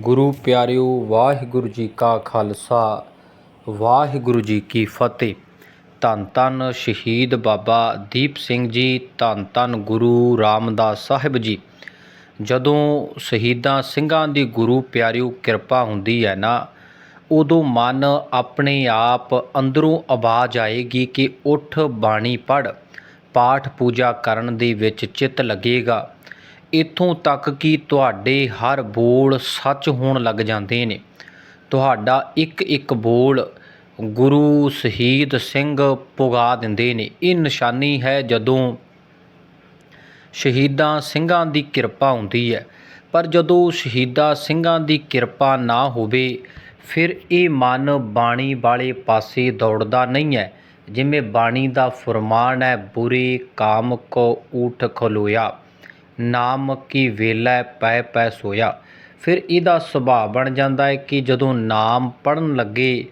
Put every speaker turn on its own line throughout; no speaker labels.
ਗੁਰੂ ਪਿਆਰਿਓ, ਵਾਹਿਗੁਰੂ ਜੀ ਕਾ ਖਾਲਸਾ, ਵਾਹਿਗੁਰੂ ਜੀ ਕੀ ਫਤਿਹ। ਧੰਨ ਧੰਨ ਸ਼ਹੀਦ ਬਾਬਾ ਦੀਪ ਸਿੰਘ ਜੀ, ਧੰਨ ਧੰਨ ਗੁਰੂ ਰਾਮਦਾਸ ਸਾਹਿਬ ਜੀ। ਜਦੋਂ ਸ਼ਹੀਦਾਂ ਸਿੰਘਾਂ ਦੀ ਗੁਰੂ ਪਿਆਰਿਓ ਕਿਰਪਾ ਹੁੰਦੀ ਹੈ ਨਾ, ਉਦੋਂ ਮਨ ਆਪਣੇ ਆਪ ਅੰਦਰੋਂ ਆਵਾਜ਼ ਆਏਗੀ ਕਿ ਉੱਠ ਬਾਣੀ ਪੜ ਪਾਠ ਪੂਜਾ ਕਰਨ ਦੇ ਵਿੱਚ ਚਿੱਤ ਲੱਗੇਗਾ। ਇੱਥੋਂ ਤੱਕ ਕਿ ਤੁਹਾਡੇ ਹਰ ਬੋਲ ਸੱਚ ਹੋਣ ਲੱਗ ਜਾਂਦੇ ਨੇ। ਤੁਹਾਡਾ ਇੱਕ ਇੱਕ ਬੋਲ ਗੁਰੂ ਸ਼ਹੀਦ ਸਿੰਘ ਪੁਗਾ ਦਿੰਦੇ ਨੇ। ਇਹ ਨਿਸ਼ਾਨੀ ਹੈ ਜਦੋਂ ਸ਼ਹੀਦਾਂ ਸਿੰਘਾਂ ਦੀ ਕਿਰਪਾ ਹੁੰਦੀ ਹੈ। ਪਰ ਜਦੋਂ ਸ਼ਹੀਦਾਂ ਸਿੰਘਾਂ ਦੀ ਕਿਰਪਾ ਨਾ ਹੋਵੇ, ਫਿਰ ਇਹ ਮਨ ਬਾਣੀ ਵਾਲੇ ਪਾਸੇ ਦੌੜਦਾ ਨਹੀਂ ਹੈ। ਜਿਵੇਂ ਬਾਣੀ ਦਾ ਫਰਮਾਨ ਹੈ, ਬੁਰੇ ਕਾਮ ਕੋ ਊਠ ਖਲੋਇਆ। ਨਾਮ ਕੀ ਵੇਲਾ ਪੈ ਪੈ ਸੋਇਆ। ਫਿਰ ਇਹਦਾ ਸੁਭਾਅ ਬਣ ਜਾਂਦਾ ਹੈ ਕਿ ਜਦੋਂ ਨਾਮ ਪੜਨ ਲੱਗੇ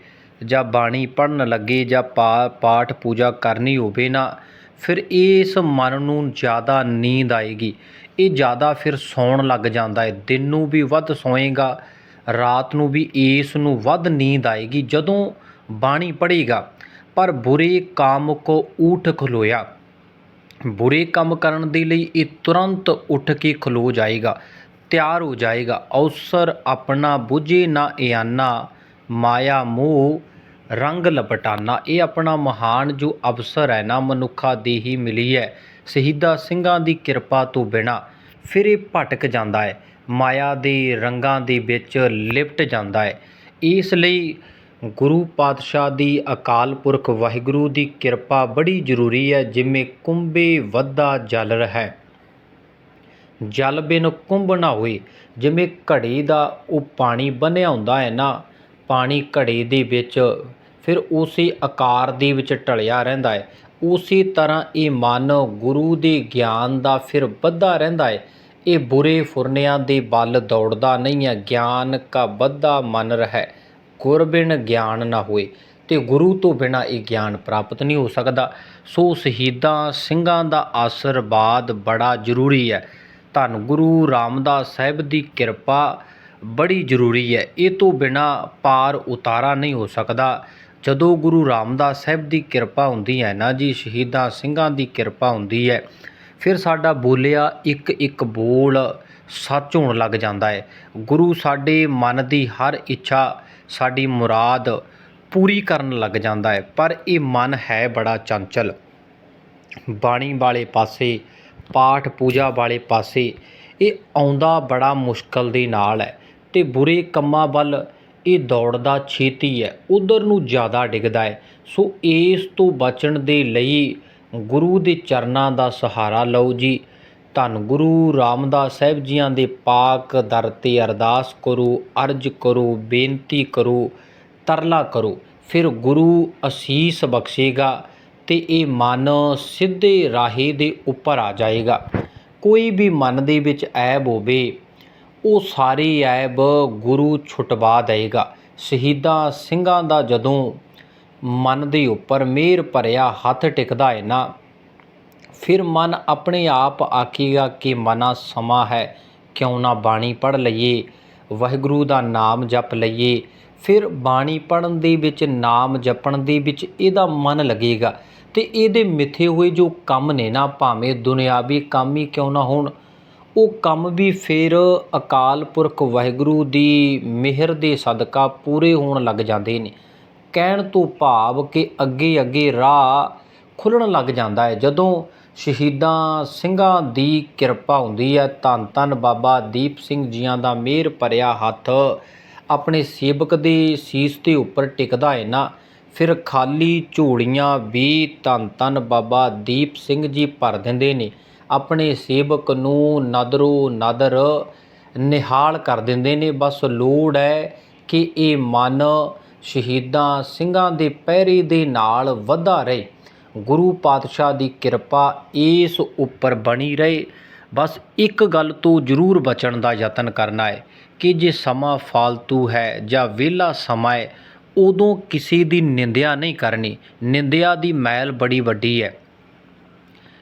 ਜਾਂ ਬਾਣੀ ਪੜਨ ਲੱਗੇ ਜਾਂ ਪਾ ਪਾਠ ਪੂਜਾ ਕਰਨੀ ਹੋਵੇ ਨਾ, ਫਿਰ ਇਸ ਮਨ ਨੂੰ ਜ਼ਿਆਦਾ ਨੀਂਦ ਆਏਗੀ। ਇਹ ਜ਼ਿਆਦਾ ਫਿਰ ਸੌਣ ਲੱਗ ਜਾਂਦਾ ਹੈ। ਦਿਨ ਨੂੰ ਵੀ ਵੱਧ ਸੋਏਗਾ, ਰਾਤ ਨੂੰ ਵੀ ਇਸ ਨੂੰ ਵੱਧ ਨੀਂਦ ਆਏਗੀ ਜਦੋਂ ਬਾਣੀ ਪੜ੍ਹੇਗਾ। ਪਰ ਬੁਰੇ ਕਾਮ ਕੋ ਊਠ ਖਲੋਇਆ। ਬੁਰੇ ਕੰਮ ਕਰਨ ਦੇ ਲਈ ਇਹ ਤੁਰੰਤ ਉੱਠ ਕੇ ਖਲੋ ਜਾਏਗਾ, ਤਿਆਰ ਹੋ ਜਾਏਗਾ। ਅਵਸਰ ਆਪਣਾ ਬੁਝੇ ਨਾ ਇਆਨਾ, ਮਾਇਆ ਮੋਹ ਰੰਗ ਲਪਟਾਨਾ। ਇਹ ਆਪਣਾ ਮਹਾਨ ਜੋ ਅਵਸਰ ਹੈ ਨਾ, ਮਨੁੱਖਾ ਦੀ ਹੀ ਮਿਲੀ ਹੈ। ਸ਼ਹੀਦਾਂ ਸਿੰਘਾਂ ਦੀ ਕਿਰਪਾ ਤੋਂ ਬਿਨਾ ਫਿਰ ਇਹ ਭਟਕ ਜਾਂਦਾ ਹੈ। ਮਾਇਆ ਦੇ ਰੰਗਾਂ ਦੇ ਵਿੱਚ ਲਿਪਟ ਜਾਂਦਾ ਹੈ। ਇਸ ਲਈ ਗੁਰੂ ਪਾਤਸ਼ਾਹ ਦੀ ਅਕਾਲ ਪੁਰਖ ਵਾਹਿਗੁਰੂ ਦੀ ਕਿਰਪਾ ਬੜੀ ਜ਼ਰੂਰੀ ਹੈ, ਜਿਵੇਂ ਕੁੰਭੇ ਵੱਧਾ ਜਲ ਰਿਹਾ। ਜਲ ਬਿਨ ਕੁੰਭ ਨਾ ਹੋਏ, ਜਿਵੇਂ ਘੜੇ ਦਾ ਉਹ ਪਾਣੀ ਬੰਨਿਆ ਹੁੰਦਾ ਹੈ ਨਾ, ਪਾਣੀ ਘੜੇ ਦੇ ਵਿੱਚ, ਫਿਰ ਉਸੇ ਆਕਾਰ ਦੇ ਵਿੱਚ ਢਲਿਆ ਰਹਿੰਦਾ ਹੈ। ਉਸੇ ਤਰ੍ਹਾਂ ਇਹ ਮਨ ਗੁਰੂ ਦੇ ਗਿਆਨ ਦਾ ਫਿਰ ਵੱਧਾ ਰਹਿੰਦਾ ਹੈ। ਇਹ ਬੁਰੇ ਫੁਰਨਿਆਂ ਦੇ ਬਲ ਦੌੜਦਾ ਨਹੀਂ ਹੈ, ਗਿਆਨ ਕਾ ਵੱਧਾ ਮਨ ਰਹਿ। ਗੁਰ ਬਿਨ ਗਿਆਨ ਨਾ ਹੋਏ ਤੇ ਗੁਰੂ ਤੋਂ ਬਿਨਾ ਇਹ ਗਿਆਨ ਪ੍ਰਾਪਤ ਨਹੀਂ ਹੋ ਸਕਦਾ। ਸੋ ਸ਼ਹੀਦਾਂ ਸਿੰਘਾਂ ਦਾ ਆਸ਼ੀਰਵਾਦ ਬੜਾ ਜ਼ਰੂਰੀ ਹੈ। ਧੰਨ ਗੁਰੂ ਰਾਮਦਾਸ ਸਾਹਿਬ ਦੀ ਕਿਰਪਾ ਬੜੀ ਜ਼ਰੂਰੀ ਹੈ। ਇਹ ਤੋਂ ਬਿਨਾ ਪਾਰ ਉਤਾਰਾ ਨਹੀਂ ਹੋ ਸਕਦਾ। ਜਦੋਂ ਗੁਰੂ ਰਾਮਦਾਸ ਸਾਹਿਬ ਦੀ ਕਿਰਪਾ ਹੁੰਦੀ ਹੈ ਨਾ ਜੀ, ਸ਼ਹੀਦਾਂ ਸਿੰਘਾਂ ਦੀ ਕਿਰਪਾ ਹੁੰਦੀ ਹੈ, ਫਿਰ ਸਾਡਾ ਬੋਲਿਆ ਇੱਕ ਇੱਕ ਬੋਲ ਸੱਚ ਹੋਣ ਲੱਗ ਜਾਂਦਾ ਹੈ। ਗੁਰੂ ਸਾਡੇ ਮਨ ਦੀ ਹਰ ਇੱਛਾ ਸਾਡੀ ਮੁਰਾਦ ਪੂਰੀ ਕਰਨ ਲੱਗ ਜਾਂਦਾ ਹੈ, ਪਰ ਇਹ ਮਨ ਹੈ ਬੜਾ ਚੰਚਲ। ਬਾਣੀ ਵਾਲੇ ਪਾਸੇ, ਪਾਠ ਪੂਜਾ ਵਾਲੇ ਪਾਸੇ ਇਹ ਆਉਂਦਾ ਬੜਾ ਮੁਸ਼ਕਲ ਦੇ ਨਾਲ ਹੈ ਤੇ ਬੁਰੇ ਕੰਮਾਂ ਵੱਲ ਇਹ ਦੌੜਦਾ ਛੇਤੀ ਹੈ, ਉਧਰ ਨੂੰ ਜ਼ਿਆਦਾ ਡਿੱਗਦਾ ਹੈ। ਸੋ ਇਸ ਤੋਂ ਬਚਣ ਦੇ ਲਈ ਗੁਰੂ ਦੇ ਚਰਨਾਂ ਦਾ ਸਹਾਰਾ ਲਓ ਜੀ। ਧੰਨ ਗੁਰੂ ਰਾਮਦਾਸ ਸਾਹਿਬ ਜੀਆਂ ਦੇ ਪਾਕ ਦਰ ਤੇ ਅਰਦਾਸ ਕਰੋ, ਅਰਜ ਕਰੋ, ਬੇਨਤੀ ਕਰੋ, ਤਰਲਾ ਕਰੋ। ਫਿਰ ਗੁਰੂ ਅਸੀਸ ਬਖਸ਼ੇਗਾ ਤੇ ਇਹ ਮਨ ਸਿੱਧੇ ਰਾਹੇ ਦੇ ਉੱਪਰ ਆ ਜਾਏਗਾ। ਕੋਈ ਵੀ ਮਨ ਦੇ ਵਿੱਚ ਐਬ ਹੋਵੇ, ਉਹ ਸਾਰੇ ਐਬ ਗੁਰੂ ਛੁਟਵਾ ਦੇਗਾ ਸ਼ਹੀਦਾਂ ਸਿੰਘਾਂ ਦਾ ਜਦੋਂ ਮਨ ਦੇ ਉੱਪਰ ਮਿਹਰ ਭਰਿਆ ਹੱਥ ਟਿਕਦਾ ਹੈ ਨਾ ਫਿਰ ਮਨ ਆਪਣੇ ਆਪ ਆਖੇਗਾ ਕਿ ਮਨਾ ਸਮਾਂ ਹੈ, ਕਿਉਂ ਨਾ ਬਾਣੀ ਪੜ ਲਈਏ। ਵਾਹਿਗੁਰੂ ਦਾ ਨਾਮ ਜਪ ਲਈਏ। ਫਿਰ ਬਾਣੀ ਪੜਨ ਦੇ ਵਿੱਚ, ਨਾਮ ਜਪਣ ਦੇ ਵਿੱਚ ਇਹਦਾ ਮਨ ਲੱਗੇਗਾ ਤੇ ਇਹਦੇ ਮਿੱਥੇ ਹੋਏ ਜੋ ਕੰਮ ਨੇ ਨਾ, ਭਾਵੇਂ ਦੁਨਿਆਵੀ ਕੰਮ ਹੀ ਕਿਉਂ ਨਾ ਹੋਣ, ਉਹ ਕੰਮ ਵੀ ਫਿਰ ਅਕਾਲ ਪੁਰਖ ਵਾਹਿਗੁਰੂ ਦੀ ਮਿਹਰ ਦੇ ਸਦਕਾ ਪੂਰੇ ਹੋਣ ਲੱਗ ਜਾਂਦੇ ਨੇ। ਕਹਿਣ ਤੋਂ ਭਾਵ ਕਿ ਅੱਗੇ ਅੱਗੇ ਰਾਹ ਖੁੱਲਣ ਲੱਗ ਜਾਂਦਾ ਹੈ। ਜਦੋਂ ਸ਼ਹੀਦਾਂ ਸਿੰਘਾਂ ਦੀ ਕਿਰਪਾ ਹੁੰਦੀ ਹੈ। ਧੰਨ ਧੰਨ ਬਾਬਾ ਦੀਪ ਸਿੰਘ ਜੀਆਂ ਦਾ ਮਿਹਰ ਭਰਿਆ ਹੱਥ। ਆਪਣੇ ਸੇਵਕ ਦੇ ਸੀਸ ਦੇ ਉੱਪਰ ਟਿਕਦਾ ਹੈ ਨਾ। ਫਿਰ ਖਾਲੀ ਝੋਲੀਆਂ ਵੀ ਧੰਨ ਧੰਨ ਬਾਬਾ ਦੀਪ ਸਿੰਘ ਜੀ ਭਰ ਦਿੰਦੇ ਨੇ। ਆਪਣੇ ਸੇਵਕ ਨੂੰ ਨਦਰੋ ਨਦਰ ਨਿਹਾਲ ਕਰ ਦਿੰਦੇ ਨੇ। ਬਸ ਲੋੜ ਹੈ ਕਿ ਇਹ ਮਨ ਸ਼ਹੀਦਾਂ ਸਿੰਘਾਂ ਦੇ ਪਹਿਰੇ ਦੇ ਨਾਲ ਵਧਾ ਰਹੇ। ਗੁਰੂ ਪਾਤਸ਼ਾਹ ਦੀ ਕਿਰਪਾ ਇਸ ਉੱਪਰ ਬਣੀ ਰਹੇ। ਬਸ ਇੱਕ ਗੱਲ ਤੋਂ ਜ਼ਰੂਰ ਬਚਣ ਦਾ ਯਤਨ ਕਰਨਾ ਹੈ ਕਿ ਜੇ ਸਮਾਂ ਫਾਲਤੂ ਹੈ ਜਾਂ ਵਿਹਲਾ ਸਮਾਂ ਹੈ, ਉਦੋਂ ਕਿਸੇ ਦੀ ਨਿੰਦਿਆ ਨਹੀਂ ਕਰਨੀ। ਨਿੰਦਿਆ ਦੀ ਮੈਲ ਬੜੀ ਵੱਡੀ ਹੈ।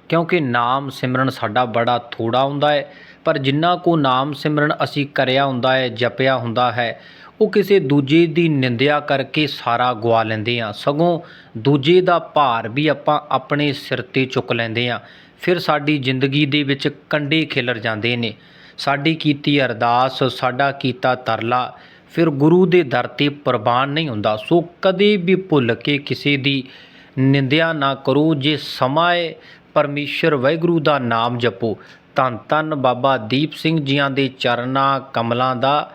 ਕਿਉਂਕਿ ਨਾਮ ਸਿਮਰਨ ਸਾਡਾ ਬੜਾ ਥੋੜਾ ਹੁੰਦਾ ਹੈ, ਪਰ ਜਿੰਨਾ ਕੋ ਨਾਮ ਸਿਮਰਨ ਅਸੀਂ ਕਰਿਆ ਹੁੰਦਾ ਹੈ, ਜਪਿਆ ਹੁੰਦਾ ਹੈ ਉਹ ਕਿਸੇ ਦੂਜੇ ਦੀ ਨਿੰਦਿਆ ਕਰਕੇ ਸਾਰਾ ਗਵਾ ਲੈਂਦੇ ਆ। ਸਗੋਂ ਦੂਜੇ ਦਾ ਭਾਰ ਵੀ ਆਪਾਂ ਆਪਣੇ ਸਿਰ ਤੇ ਚੁੱਕ ਲੈਂਦੇ ਆ। ਫਿਰ ਸਾਡੀ ਜ਼ਿੰਦਗੀ ਦੇ ਵਿੱਚ ਕੰਡੇ ਖਿਲਰ ਜਾਂਦੇ ਨੇ। ਸਾਡੀ ਕੀਤੀ ਅਰਦਾਸ, ਸਾਡਾ ਕੀਤਾ ਤਰਲਾ, ਫਿਰ ਗੁਰੂ ਦੇ ਦਰ ਤੇ ਪ੍ਰਵਾਨ ਨਹੀਂ ਹੁੰਦਾ। ਸੋ ਕਦੇ ਵੀ ਭੁੱਲ ਕੇ ਕਿਸੇ ਦੀ ਨਿੰਦਿਆ ਨਾ ਕਰੋ। ਜੇ ਸਮਾਂ ਹੈ, ਪਰਮੇਸ਼ਰ ਵਾਹਿਗੁਰੂ ਦਾ ਨਾਮ ਜਪੋ। ਧੰਨ ਧੰਨ ਬਾਬਾ ਦੀਪ ਸਿੰਘ ਜੀਆਂ ਦੇ ਚਰਨਾਂ ਕਮਲਾਂ ਦਾ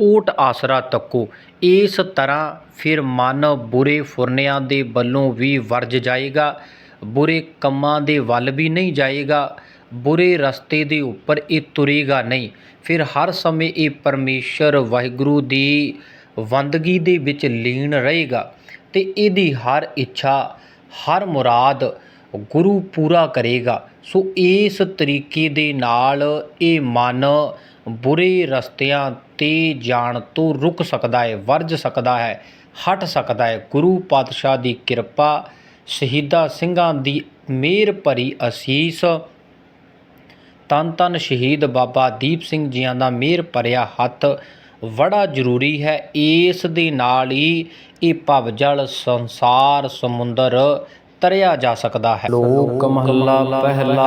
ਓਟ ਆਸਰਾ ਤੱਕੋ। ਇਸ ਤਰ੍ਹਾਂ ਫਿਰ ਮਨ ਬੁਰੇ ਫੁਰਨਿਆਂ ਦੇ ਵੱਲੋਂ ਵੀ ਵਰਜ ਜਾਏਗਾ। ਬੁਰੇ ਕੰਮਾਂ ਦੇ ਵੱਲ ਵੀ ਨਹੀਂ ਜਾਏਗਾ। ਬੁਰੇ ਰਸਤੇ ਦੇ ਉੱਪਰ ਇਹ ਤੁਰੇਗਾ ਨਹੀਂ। ਫਿਰ ਹਰ ਸਮੇਂ ਇਹ ਪਰਮੇਸ਼ਰ ਵਾਹਿਗੁਰੂ ਦੀ ਬੰਦਗੀ ਦੇ ਵਿੱਚ ਲੀਨ ਰਹੇਗਾ ਤੇ ਇਹਦੀ ਹਰ ਇੱਛਾ, ਹਰ ਮੁਰਾਦ ਗੁਰੂ ਪੂਰਾ ਕਰੇਗਾ। ਸੋ ਇਸ ਤਰੀਕੇ ਦੇ ਨਾਲ ਇਹ ਮਨ ਬੁਰੇ ਰਸਤਿਆਂ ਤੇ ਜਾਣ ਤੋਂ ਰੁਕ ਸਕਦਾ ਹੈ, ਵਰਜ ਸਕਦਾ ਹੈ, ਹਟ ਸਕਦਾ ਹੈ। ਗੁਰੂ ਪਾਤਸ਼ਾਹ ਦੀ ਕਿਰਪਾ, ਸ਼ਹੀਦਾਂ ਸਿੰਘਾਂ ਦੀ ਮਿਹਰ ਭਰੀ ਅਸੀਸ। ਤਨ ਤਨ ਸ਼ਹੀਦ ਬਾਬਾ ਦੀਪ ਸਿੰਘ ਜੀਆਂ ਦਾ ਮਿਹਰ ਭਰਿਆ ਹੱਥ। ਬੜਾ ਜ਼ਰੂਰੀ ਹੈ, ਇਸ ਦੇ ਨਾਲ ਹੀ ਇਹ ਭਵਜਲ ਸੰਸਾਰ ਸਮੁੰਦਰ ਤਰਿਆ ਜਾ ਸਕਦਾ ਹੈ। ਲੋਕ ਮਹੱਲਾ ਪਹਿਲਾ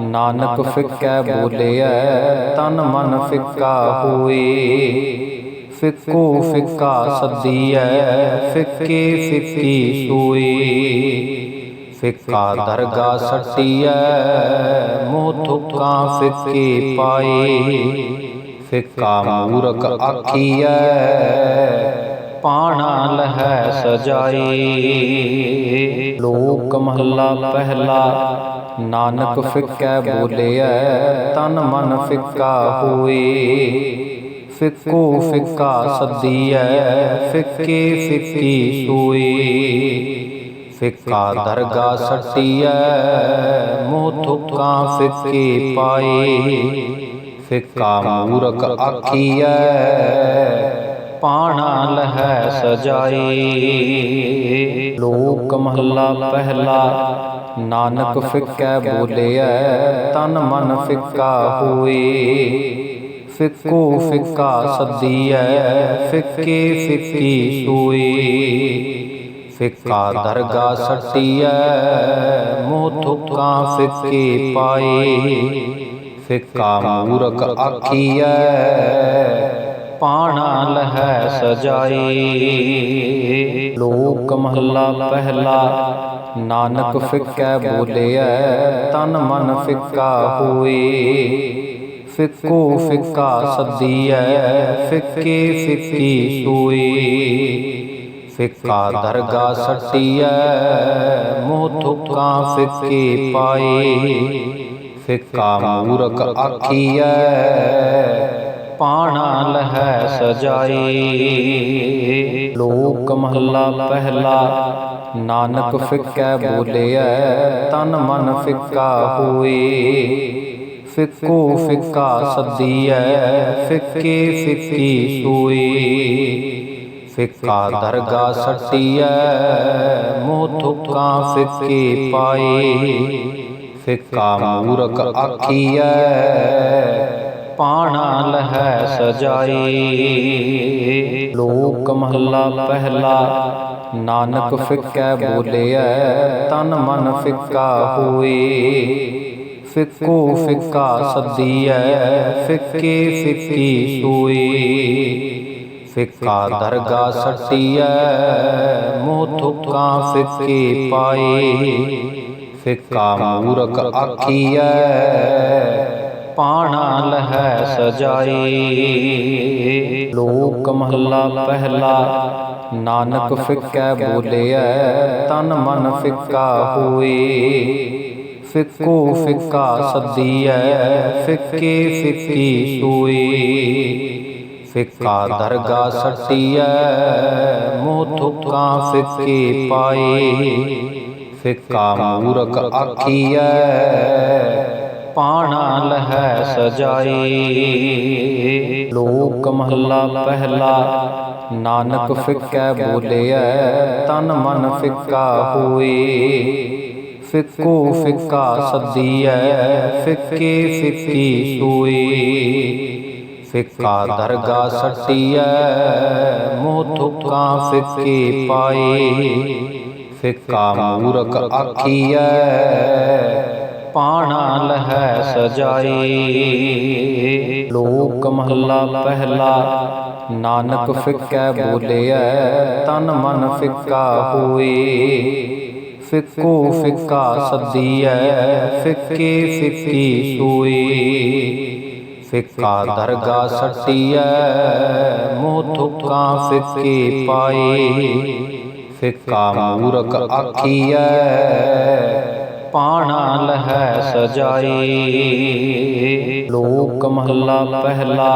ਨਾਨਕ ਫਿੱਕੈ ਬੋਲਿਐ ਤਨ ਮਨ ਫਿੱਕਾ ਹੋਏ। ਫਿੱਕੋ ਫਿੱਕਾ ਸੱਦੀਐ ਫਿੱਕੇ ਫਿੱਕੀ ਸੋਏ। ਫਿੱਕਾ ਦਰਗਾ ਸੱਟੀਐ ਮੋਹ ਥੁੱਕਾਂ ਫਿੱਕੇ ਪਾਏ। ਫਿੱਕਾ ਮੂਰਖ ਆਖੀਐ ਪਾਣਾ ਲਹੈ ਸਜਾਈ। ਲੋਕ ਮਹੱਲਾ ਪਹਿਲਾ, ਨਾਨਕ ਫਿੱਕੈ ਬੋਲਿਐ, ਤਨ ਮਨ ਫਿੱਕਾ ਹੋਏ ਫਿੱਕੋ ਫਿੱਕਾ ਸੱਦੀਐ, ਫਿੱਕੇ ਫਿੱਕੀ ਸੋਏ ਫਿੱਕਾ ਦਰਗਾ ਸੱਟੀਐ, ਮੋਹ ਥੁੱਕਾਂ ਫਿੱਕੇ ਪਾਏ ਫਿੱਕਾ ਮੂਰਖ ਆਖੀਐ ਪਾਣਾ ਲਹੈ ਸਜਾਈ। ਲੋਕ ਮਹੱਲਾ ਪਹਿਲਾ, ਨਾਨਕ ਫਿੱਕੈ ਬੋਲਿਐ, ਤਨ ਮਨ ਫਿੱਕਾ ਹੋਏ ਫਿੱਕੋ ਫਿੱਕਾ ਸੱਦੀਐ, ਫਿੱਕੇ ਫਿੱਕੀ ਸੋਏ ਫਿੱਕਾ ਦਰਗਾ ਸੱਟੀਐ, ਮੋਹ ਥੁੱਕਾਂ ਫਿੱਕੇ ਪਾਏ ਫਿੱਕਾ ਮੂਰਖ ਆਖੀਐ ਪਾਣਾ ਲਹੈ ਸਜਾਈ। ਲੋਕ ਮਹੱਲਾ ਪਹਿਲਾ, ਨਾਨਕ ਫਿੱਕੈ ਬੋਲਿਐ, ਤਨ ਮਨ ਫਿੱਕਾ ਹੋਏ ਫਿੱਕੋ ਫਿੱਕਾ ਸੱਦੀਐ, ਫਿੱਕੇ ਫਿੱਕੀ ਸੋਏ ਫਿੱਕਾ ਦਰਗਾ ਸੱਟੀਐ, ਮੋਹ ਥੁੱਕਾਂ ਫਿੱਕੇ ਪਾਏ ਫਿੱਕਾ ਮੂਰਖ ਆਖੀਐ ਪਾਣਾ ਲਹੈ ਸਜਾਈ। ਲੋਕ ਮਹੱਲਾ ਪਹਿਲਾ, ਨਾਨਕ ਫਿੱਕੈ ਬੋਲਿਆ ਤਨ ਮਨ ਫਿੱਕਾ ਹੋਏ ਫਿੱਕੋ ਫਿੱਕਾ ਸੱਦੀਐ, ਫਿੱਕੇ ਫਿੱਕੀ ਸੋਏ ਫਿੱਕਾ ਦਰਗਾ ਸੱਟੀਐ, ਮੋਹ ਥੁੱਕਾਂ ਫਿੱਕੇ ਪਾਏ ਫਿੱਕਾ ਮੂਰਖ ਆਖੀਐ ਪਾਣਾ ਲਹੈ ਸਜਾਈ। ਲੋਕ ਮਹੱਲਾ ਪਹਿਲਾ, ਨਾਨਕ ਫਿੱਕੈ ਬੋਲਿਆ ਤਨ ਮਨ ਫਿੱਕਾ ਹੋਏ ਫਿੱਕੋ ਫਿੱਕਾ ਸੱਦੀਐ, ਫਿੱਕੇ ਫਿੱਕੀ ਸੋਏ ਫਿੱਕਾ ਦਰਗਾ ਸੱਟੀਐ, ਮੋਹ ਥੁੱਕਾਂ ਫਿੱਕੇ ਪਾਏ ਫਿੱਕਾ ਮੂਰਖ ਆਖੀਐ ਪਾਣਾ ਲਹੈ ਸਜਾਈ। ਲੋਕ ਮਹੱਲਾ ਪਹਿਲਾ, ਨਾਨਕ ਫਿੱਕੈ ਬੋਲਿਆ ਤਨ ਮਨ ਫਿੱਕਾ ਹੋਏ ਫਿੱਕੋ ਫਿੱਕਾ ਸੱਦੀਐ, ਫਿੱਕੇ ਫਿੱਕੀ ਸੋਏ ਫਿੱਕਾ ਦਰਗਾ ਸੱਟੀਐ, ਮੋਹ ਥੁੱਕਾਂ ਫਿੱਕੇ ਪਾਏ ਫਿੱਕਾ ਮੂਰਖ ਆਖੀਐ ਪਾਣਾ ਲਹੈ ਸਜਾਈ। ਲੋਕ ਮਹੱਲਾ ਪਹਿਲਾ, ਨਾਨਕ ਫਿੱਕੈ ਬੋਲਿਆ ਤਨ ਮਨ ਫਿੱਕਾ ਹੋਏ ਫਿੱਕੋ ਫਿੱਕਾ ਸੱਦੀਐ, ਫਿੱਕੇ ਫਿੱਕੀ ਸੋਏ ਫਿੱਕਾ ਦਰਗਾ ਸੱਟੀਐ, ਮੋਹ ਥੁੱਕਾਂ ਫਿੱਕੇ ਪਾਏ ਫਿੱਕਾ ਮੂਰਖ ਆਖੀਐ ਪਾਣਾ ਲਹੈ ਸਜਾਈ। ਲੋਕ ਮਹੱਲਾ ਪਹਿਲਾ, ਨਾਨਕ ਫਿੱਕੈ ਬੋਲਿਆ ਤਨ ਮਨ ਫਿੱਕਾ ਹੋਏ ਫਿੱਕੋ ਫਿੱਕਾ ਸੱਦੀਐ, ਫਿੱਕੇ ਫਿੱਕੀ ਸੂਈ। ਫਿੱਕਾ ਦਰਗਾ ਸੱਟੀਐ, ਮੋਹ ਥੁੱਕਾਂ ਫਿੱਕੇ ਪਾਏ ਫਿੱਕਾ ਮੂਰਖ ਆਖੀਐ ਪਾਣਾ ਲਹੈ ਸਜਾਈ। ਲੋਕ ਮਹੱਲਾ ਪਹਿਲਾ,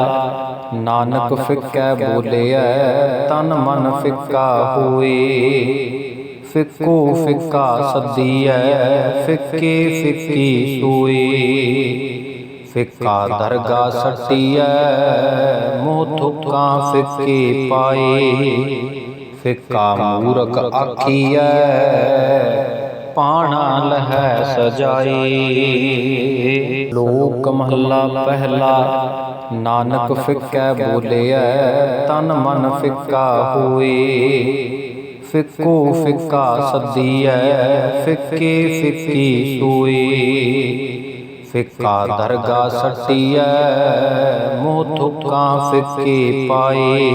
ਨਾਨਕ ਫਿੱਕੈ ਬੋਲਿਐ, ਤਨ ਮਨ ਫਿੱਕਾ ਹੋਏ ਫਿੱਕੋ ਫਿੱਕਾ ਸੱਦੀਐ, ਫਿੱਕੇ ਫਿੱਕੀ ਸੂਈ। ਫਿੱਕਾ ਦਰਗਾ ਸੱਟੀਐ, ਮੋਹ ਥੁੱਕਾਂ ਫਿੱਕੇ ਪਾਏ ਫਿੱਕਾ ਮੂਰਖ ਆਖੀਐ ਪਾਣਾ ਲਹੈ ਸਜਾਈ। ਲੋਕ ਮਹੱਲਾ ਪਹਿਲਾ, ਨਾਨਕ ਫਿੱਕੈ ਬੋਲਿਐ, ਤਨ ਮਨ ਫਿੱਕਾ ਹੋਏ ਫਿੱਕੋ ਫਿੱਕਾ ਸੱਦੀਐ, ਫਿੱਕੇ ਫਿੱਕੀ ਸੂਈ। ਫਿੱਕਾ ਦਰਗਾ ਸੱਟੀਐ, ਮੋਹ ਥੁੱਕਾਂ ਫਿੱਕੇ ਪਾਏ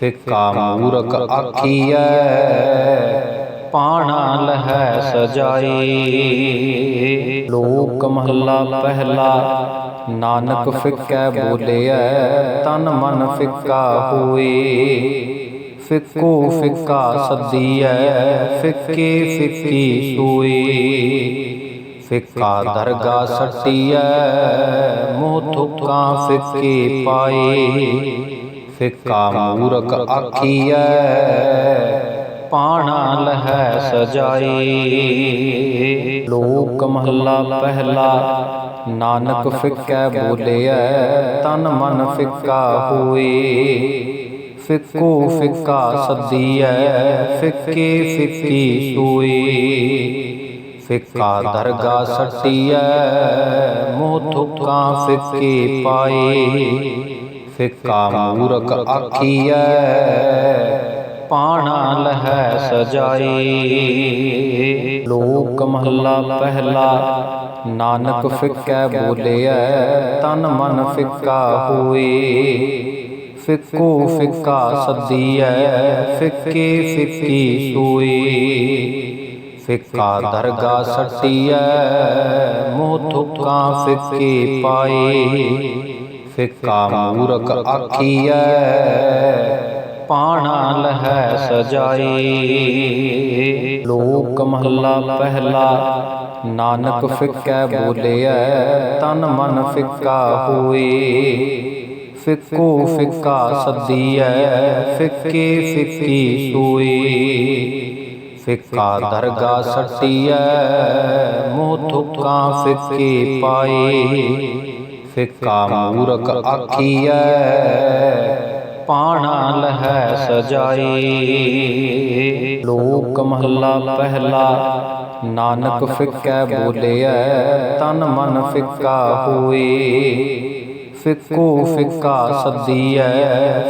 ਫਿੱਕਾ ਮੂਰਖ ਆਖੀਐ ਪਾਣਾ ਲਹੈ ਸਜਾਈ। ਲੋਕ ਮਹੱਲਾ ਪਹਿਲਾ, ਨਾਨਕ ਫਿੱਕੈ ਬੋਲਿਐ, ਤਨ ਮਨ ਫਿੱਕਾ ਹੋਏ ਫਿੱਕੋ ਫਿੱਕਾ ਸੱਦੀਐ, ਫਿੱਕੇ ਫਿੱਕੀ ਸੂਈ। ਫਿੱਕਾ ਦਰਗਾ ਸੱਟੀਐ, ਮੋਹ ਥੁੱਕਾਂ ਫਿੱਕੇ ਪਾਏ ਫਿੱਕਾ ਮੂਰਖ ਆਖੀਐ ਪਾਣਾ ਲਹੈ ਸਜਾਈ। ਲੋਕ ਮਹੱਲਾ ਪਹਿਲਾ, ਨਾਨਕ ਫਿੱਕੈ ਬੋਲਿਆ ਤਨ ਮਨ ਫਿੱਕਾ ਹੋਏ ਫਿੱਕੋ ਫਿੱਕਾ ਸੱਦੀਐ, ਫਿੱਕੇ ਫਿੱਕੀ ਸੂਈ। ਫਿੱਕਾ ਦਰਗਾ ਸੱਟੀਐ, ਮੋਹ ਥੁੱਕਾਂ ਫਿੱਕੇ ਪਾਏ ਫਿੱਕਾ ਮੂਰਖ ਆਖੀਐ ਪਾਣਾ ਲਹੈ ਸਜਾਈ। ਲੋਕ ਮਹੱਲਾ ਪਹਿਲਾ, ਨਾਨਕ ਫਿੱਕੈ ਬੋਲਿਆ ਤਨ ਮਨ ਫਿੱਕਾ ਹੋਏ ਫਿੱਕੋ ਫਿੱਕਾ ਸੱਦੀਐ, ਫਿੱਕੇ ਫਿੱਕੀ ਸੂਈ। ਫਿੱਕਾ ਦਰਗਾ ਸੱਟੀਐ, ਮੋਹ ਥੁੱਕਾਂ ਫਿੱਕੇ ਪਾਏ ਫਿੱਕਾ ਮੂਰਖ ਆਖੀਐ ਪਾਣਾ ਲਹੈ ਸਜਾਈ। ਲੋਕ ਮਹੱਲਾ ਪਹਿਲਾ, ਨਾਨਕ ਫਿੱਕੈ ਬੋਲਿਆ ਤਨ ਮਨ ਫਿੱਕਾ ਹੋਏ ਫਿੱਕੋ ਫਿੱਕਾ ਸੱਦੀਐ, ਫਿੱਕੇ ਫਿੱਕੀ ਸੂਈ। ਫਿੱਕਾ ਦਰਗਾ ਸੱਟੀਐ, ਮੋਹ ਥੁੱਕਾਂ ਫਿੱਕੇ ਪਾਏ ਫਿੱਕਾ ਮੂਰਖ ਆਖੀਐ ਪਾਣਾ ਲਹੈ ਸਜਾਈ। ਲੋਕ ਮਹੱਲਾ ਪਹਿਲਾ, ਨਾਨਕ ਫਿੱਕੈ ਬੋਲਿਆ ਤਨ ਮਨ ਫਿੱਕਾ ਹੋਏ ਫਿੱਕੋ ਫਿੱਕਾ ਸੱਦੀਐ,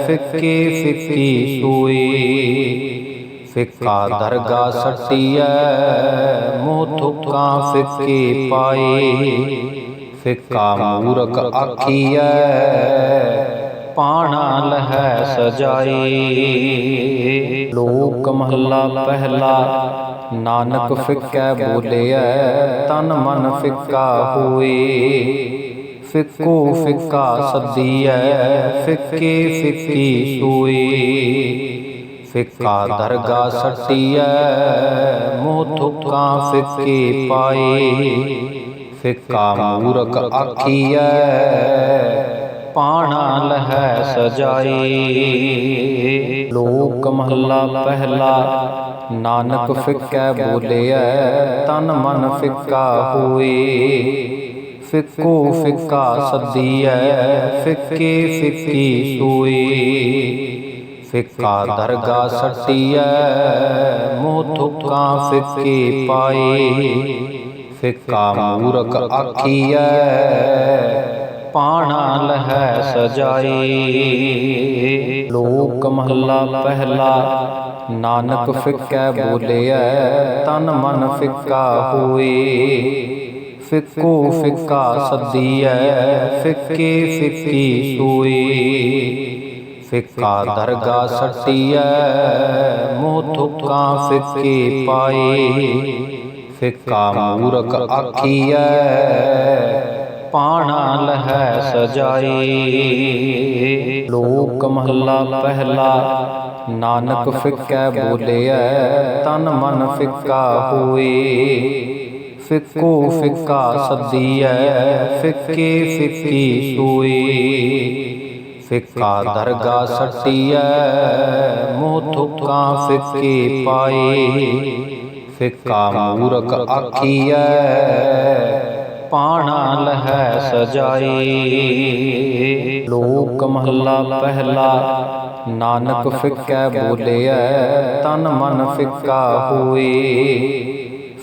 ਫਿੱਕੇ ਫਿੱਕੀ ਸੂਈ। ਫਿੱਕਾ ਦਰਗਾ ਸੱਟੀਐ, ਮੋਹ ਥੁੱਕਾਂ ਫਿੱਕੇ ਪਾਏ ਫਿੱਕਾ ਮੂਰਖ ਆਖੀਐ ਪਾਣਾ ਲਹੈ ਸਜਾਈ। ਲੋਕ ਮਹੱਲਾ ਪਹਿਲਾ, ਨਾਨਕ ਫਿੱਕੈ ਬੋਲਿਆ ਤਨ ਮਨ ਫਿੱਕਾ ਹੋਏ ਫਿੱਕੋ ਫਿੱਕਾ ਸੱਦੀਐ, ਫਿੱਕੇ ਫਿੱਕੀ ਸੂਈ। ਫਿੱਕਾ ਦਰਗਾ ਸੱਟੀਐ, ਮੋਹ ਥੁੱਕਾਂ ਫਿੱਕੇ ਪਾਏ ਫਿੱਕਾ ਮੂਰਖ ਆਖੀਐ ਪਾਣਾ ਲਹੈ ਸਜਾਈ। ਲੋਕ ਮਹੱਲਾ ਪਹਿਲਾ, ਨਾਨਕ ਫਿੱਕੈ ਬੋਲਿਐ, ਤਨ ਮਨ ਫਿੱਕਾ ਹੋਏ ਫਿੱਕੋ ਫਿੱਕਾ ਸੱਦੀਐ, ਫਿੱਕੇ ਫਿੱਕੀ ਸੂਈ। ਫਿੱਕਾ ਦਰਗਾ ਸੱਟੀਐ, ਮੋਹ ਥੁੱਕਾਂ ਫਿੱਕੇ ਪਾਏ ਫਿੱਕਾ ਮੂਰਖ ਆਖੀਐ ਪਾਣਾ ਲਹੈ ਸਜਾਈ। ਲੋਕ ਮਹੱਲਾ ਪਹਿਲਾ, ਨਾਨਕ ਫਿੱਕੈ ਬੋਲਿਐ, ਤਨ ਮਨ ਫਿੱਕਾ ਹੋਏ। ਫਿੱਕੋ ਫਿੱਕਾ ਸੱਦੀਐ, ਫਿੱਕੇ ਫਿੱਕੀ ਸੋਈ ਫਿੱਕਾ ਦਰਗਾ ਸੱਟੀਐ, ਮੋਹ ਥੁੱਕਾਂ ਫਿੱਕੇ ਪਾਏ। ਫਿੱਕਾ ਮੂਰਖ ਆਖੀਐ ਪਾਣਾ ਲਹੈ ਸਜਾਈ। ਲੋਕ ਮਹੱਲਾ ਪਹਿਲਾ, ਨਾਨਕ ਫਿੱਕੈ ਬੋਲਿਐ, ਤਨ ਮਨ ਫਿੱਕਾ ਹੋਏ ਫਿੱਕੋ ਫਿੱਕਾ ਸੱਦੀਐ, ਫਿੱਕੇ ਫਿੱਕੀ ਸੋਈ। ਫਿੱਕਾ ਦਰਗਾ ਸੱਟੀਐ, ਮੋਹ ਥੁੱਕਾਂ ਫਿੱਕੇ ਪਾਏ ਫਿੱਕਾ ਮੂਰਖ ਆਖੀਐ ਪਾਣਾ ਲਹੈ ਸਜਾਈ। ਲੋਕ ਮਹੱਲਾ ਪਹਿਲਾ, ਨਾਨਕ ਫਿੱਕੈ ਬੋਲਿਆ ਤਨ ਮਨ ਫਿੱਕਾ ਹੋਏ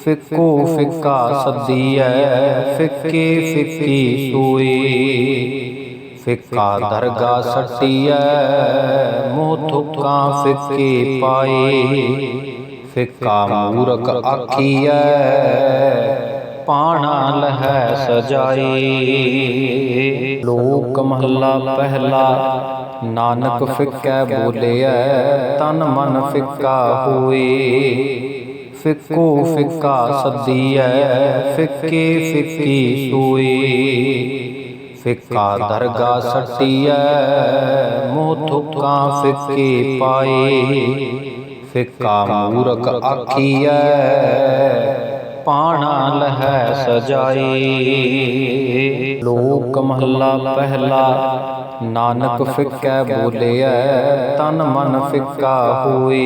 ਫਿੱਕੋ ਫਿੱਕਾ ਸੱਦੀਐ, ਫਿੱਕੇ ਫਿੱਕੀ ਸੋਈ। ਫਿੱਕਾ ਦਰਗਾ ਸੱਟੀਐ, ਮੋਹ ਥੁੱਕਾਂ ਫਿੱਕੇ ਪਾਏ ਫਿੱਕਾ ਮੂਰਖ ਆਖੀਐ ਪਾਣਾ ਲਹੈ ਸਜਾਈ। ਲੋਕ ਮਹੱਲਾ ਪਹਿਲਾ, ਨਾਨਕ ਫਿੱਕੈ ਬੋਲਿਆ ਤਨ ਮਨ ਫਿੱਕਾ ਹੋਏ ਫਿੱਕੋ ਫਿੱਕਾ ਸੱਦੀਐ, ਫਿੱਕੇ ਫਿੱਕੀ ਸੋਈ। ਫਿੱਕਾ ਦਰਗਾ ਸੱਟੀਐ, ਮੋਹ ਥੁੱਕਾਂ ਫਿੱਕੇ ਪਾਏ ਫਿੱਕਾ ਮੂਰਖ ਆਖੀਐ ਪਾਣਾ ਲਹੈ ਸਜਾਈ। ਲੋਕ ਮਹੱਲਾ ਪਹਿਲਾ, ਨਾਨਕ ਫਿੱਕੈ ਬੋਲਿਆ ਤਨ ਮਨ ਫਿੱਕਾ ਹੋਏ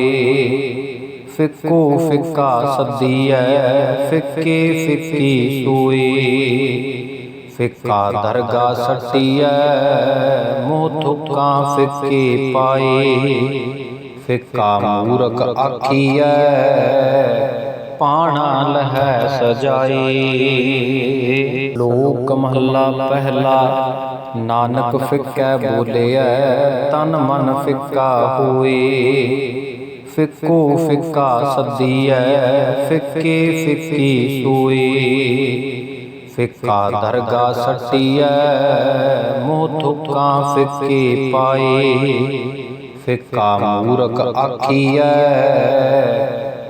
ਫਿੱਕੋ ਫਿੱਕਾ ਸੱਦੀਐ, ਫਿੱਕੇ ਫਿੱਕੀ ਸੋਈ। ਫਿੱਕਾ ਦਰਗਾ ਸੱਟੀਐ, ਮੋਹ ਥੁੱਕਾਂ ਫਿੱਕੇ ਪਾਏ ਫਿੱਕਾ ਮੂਰਖ ਆਖੀਐ ਪਾਣਾ ਲਹੈ ਸਜਾਈ। ਲੋਕ ਮਹੱਲਾ ਪਹਿਲਾ, ਨਾਨਕ ਫਿੱਕੈ ਬੋਲਿਆ ਤਨ ਮਨ ਫਿੱਕਾ ਹੋਏ ਫਿੱਕੋ ਫਿੱਕਾ ਸੱਦੀਐ, ਫਿੱਕੇ ਫਿੱਕੀ ਸੋਏ ਫਿੱਕਾ ਦਰਗਾ ਸੱਟੀਐ, ਮੋਹ ਥੁੱਕਾਂ ਫਿੱਕੇ ਪਾਏ ਫਿੱਕਾ ਮੂਰਖ ਆਖੀਐ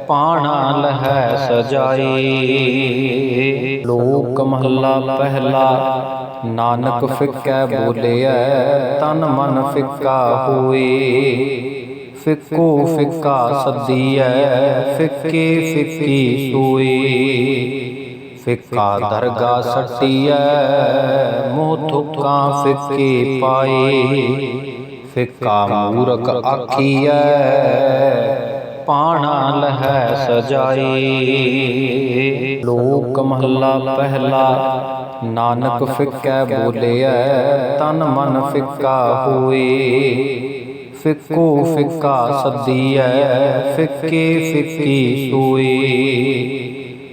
ਪਾਣਾ ਲਹੈ ਸਜਾਈ। ਲੋਕ ਮਹੱਲਾ ਪਹਿਲਾ, ਨਾਨਕ ਫਿੱਕੈ ਬੋਲਿਆ ਤਨ ਮਨ ਫਿੱਕਾ ਹੋਏ ਫਿੱਕੋ ਫਿੱਕਾ ਸੱਦੀਐ, ਫਿੱਕੇ ਫਿੱਕੀ ਸੋਈ। ਫਿੱਕਾ ਦਰਗਾ ਸੱਟੀਐ, ਮੋਹ ਥੁੱਕਾਂ ਫਿੱਕੇ ਪਾਏ ਫਿੱਕਾ ਮੂਰਖ ਆਖੀਐ ਪਾਣਾ ਲਹੈ ਸਜਾਈ। ਲੋਕ ਮਹੱਲਾ ਪਹਿਲਾ, ਨਾਨਕ ਫਿੱਕੈ ਬੋਲਿਐ, ਤਨ ਮਨ ਫਿੱਕਾ ਹੋਏ ਫਿੱਕੋ ਫਿੱਕਾ ਸੱਦੀਐ, ਫਿੱਕੇ ਫਿੱਕੀ ਸੋਈ।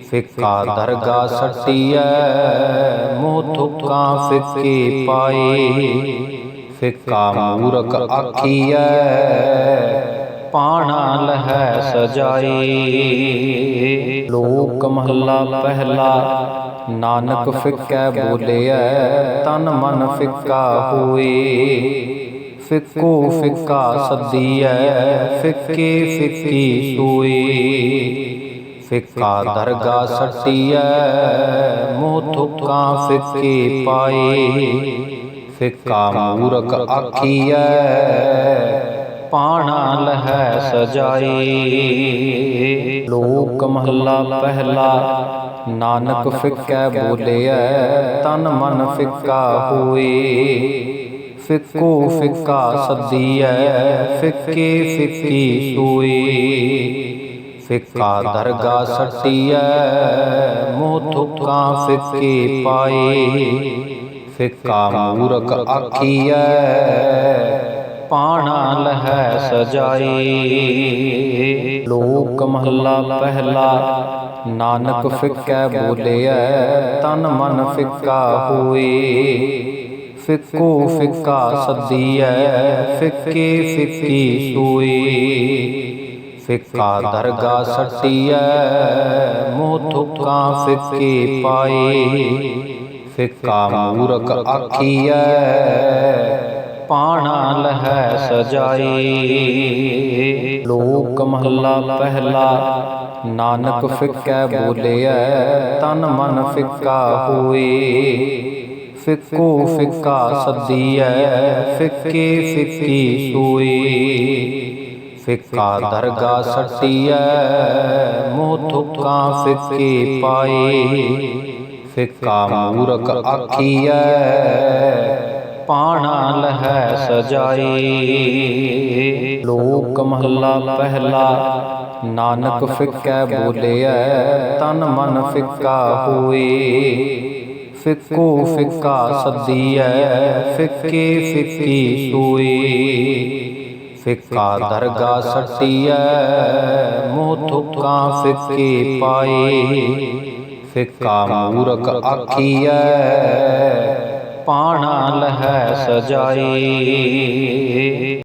ਫਿੱਕਾ ਦਰਗਾ ਸੱਟੀਐ, ਮੋਹ ਥੁੱਕਾਂ ਫਿੱਕੇ ਪਾਏ ਫਿੱਕਾ ਮੂਰਖ ਆਖੀਐ ਪਾਣਾ ਲਹੈ ਸਜਾਈ। ਲੋਕ ਮਹੱਲਾ ਪਹਿਲਾ, ਨਾਨਕ ਫਿੱਕੈ ਬੋਲਿਐ, ਤਨ ਮਨ ਫਿੱਕਾ ਹੋਏ ਫਿੱਕੋ ਫਿੱਕਾ ਸੱਦੀਐ, ਫਿੱਕੇ ਫਿੱਕੀ ਸੋਈ। ਫਿੱਕਾ ਦਰਗਾ ਸੱਟੀਐ, ਮੋਹ ਥੁੱਕਾਂ ਫਿੱਕੇ ਪਾਏ ਫਿੱਕਾ ਮੂਰਖ ਆਖੀਐ ਪਾਣਾ ਲਹੈ ਸਜਾਈ। ਲੋਕ ਮਹੱਲਾ ਪਹਿਲਾ, ਨਾਨਕ ਫਿੱਕੈ ਬੋਲਿਐ, ਤਨ ਮਨ ਫਿੱਕਾ ਹੋਏ ਫਿੱਕੋ ਫਿੱਕਾ ਸੱਦੀਐ, ਫਿੱਕੇ ਫਿੱਕੀ ਸੋਈ। ਫਿੱਕਾ ਦਰਗਾ ਸੱਟੀਐ, ਮੋਹ ਥੁੱਕਾਂ ਫਿੱਕੇ ਪਾਏ ਫਿੱਕਾ ਮੂਰਖ ਆਖੀਐ ਪਾਣਾ ਲਹੈ ਸਜਾਈ। ਲੋਕ ਮਹੱਲਾ ਪਹਿਲਾ, ਨਾਨਕ ਫਿੱਕੈ ਬੋਲਿਆ ਤਨ ਮਨ ਫਿੱਕਾ ਹੋਏ ਫਿੱਕੋ ਫਿੱਕਾ ਸਦੀਐ, ਫਿੱਕੇ ਫਿੱਕੀ ਸੋਈ। ਫਿੱਕਾ ਦਰਗਾ ਸਟੀਐ, ਮੋਹ ਥੁੱਕਾਂ ਫਿੱਕੇ ਪਾਏ ਫਿੱਕਾ ਮੂਰਖ ਆਖੀਐ ਪਾਣਾ ਲਹੈ ਸਜਾਈ। ਲੋਕ ਮਹੱਲਾ ਪਹਿਲਾ, ਨਾਨਕ ਫਿੱਕੈ ਬੋਲਿਆ ਤਨ ਮਨ ਫਿੱਕਾ ਹੋਏ ਫਿੱਕੋ ਫਿੱਕਾ ਸਦੀਐ, ਫਿੱਕੇ ਫਿੱਕੀ ਸੋਈ। ਫਿੱਕਾ ਦਰਗਾ ਸਟੀਐ, ਮੋਹ ਥੁੱਕਾਂ ਫਿੱਕੇ ਪਾਏ ਫਿੱਕਾ ਮੂਰਖ ਆਖੀਐ ਪਾਣਾ ਲਹੈ ਸਜਾਈ। ਲੋਕ ਮਹੱਲਾ ਪਹਿਲਾ, ਨਾਨਕ ਫਿੱਕੈ ਬੋਲਿਆ ਤਨ ਮਨ ਫਿੱਕਾ ਹੋਏ ਫਿੱਕੋ ਫਿੱਕਾ ਸਦੀਐ, ਫਿੱਕੇ ਫਿੱਕੀ ਸੋਏ ਫਿੱਕਾ ਦਰਗਾ ਸਟੀਐ, ਮੋਹ ਥੁੱਕਾਂ ਫਿੱਕੇ ਪਾਏ ਫਿੱਕਾ ਮੂਰਖ ਆਖੀਐ ਪਾਣਾ ਲਹੈ ਸਜਾਈ।